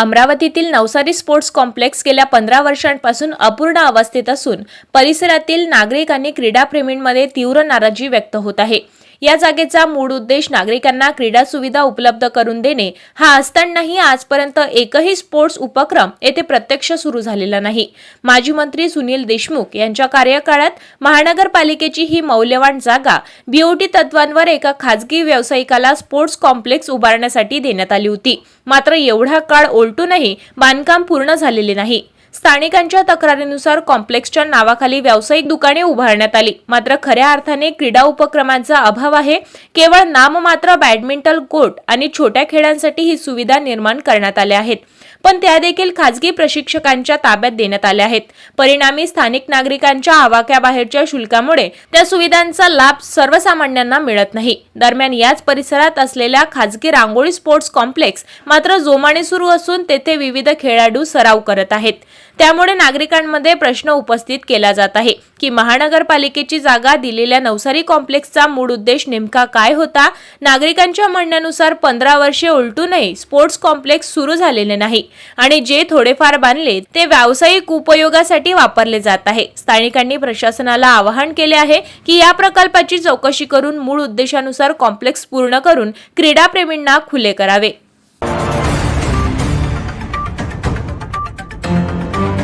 अमरावतीतील Navsari sports complex गेल्या पंधरा वर्षांपासून अपूर्ण अवस्थेत असून परिसरातील नागरिक आणि क्रीडाप्रेमींमध्ये तीव्र नाराजी व्यक्त होत आहे. या जागेचा मूळ उद्देश नागरिकांना क्रीडा सुविधा उपलब्ध करून देणे. हा असतानाही आजपर्यंत एकही स्पोर्ट्स उपक्रम येथे प्रत्यक्ष सुरू झालेला नाही. माजी मंत्री सुनील देशमुख यांच्या कार्यकाळात महानगरपालिकेची ही मौल्यवान जागा बीओटी तत्वांवर एका खाजगी व्यावसायिकाला स्पोर्ट्स कॉम्प्लेक्स उभारण्यासाठी देण्यात आली होती. मात्र एवढा काळ ओलटूनही बांधकाम पूर्ण झालेले नाही. स्थानिकांच्या तक्रारीनुसार कॉम्प्लेक्सच्या नावाखाली व्यावसायिक दुकाने उभारण्यात आली. मात्र खऱ्या अर्थाने क्रीडा उपक्रमांचा अभाव आहे. केवळ नाममात्र बॅडमिंटन कोर्ट आणि छोट्या खेळांसाठी ही सुविधा निर्माण करण्यात आल्या आहेत. पण त्या देखील खाजगी प्रशिक्षकांच्या ताब्यात देण्यात आल्या आहेत. परिणामी स्थानिक नागरिकांच्या आवाक्याबाहेरच्या शुल्कामुळे त्या सुविधांचा लाभ सर्वसामान्यांना मिळत नाही. दरम्यान याच परिसरात असलेल्या खाजगी रांगोळी स्पोर्ट्स कॉम्प्लेक्स मात्र जोमाने सुरू असून तेथे विविध खेळाडू सराव करत आहेत. त्यामुळे नागरिकांमध्ये प्रश्न उपस्थित केला जात आहे की महानगरपालिकेची जागा दिलेल्या नवसारी कॉम्प्लेक्सचा मूळ उद्देश नेमका काय होता? नागरिकांच्या म्हणण्यानुसार पंधरा वर्षे उलटूनही स्पोर्ट्स कॉम्प्लेक्स सुरू झालेले नाही. आणि जे थोडेफार बांधले ते व्यावसायिक उपयोगासाठी वापरले जात आहे. स्थानिकांनी प्रशासनाला आवाहन केले आहे की या प्रकल्पाची चौकशी करून मूळ उद्देशानुसार कॉम्प्लेक्स पूर्ण करून क्रीडाप्रेमींना खुले करावे.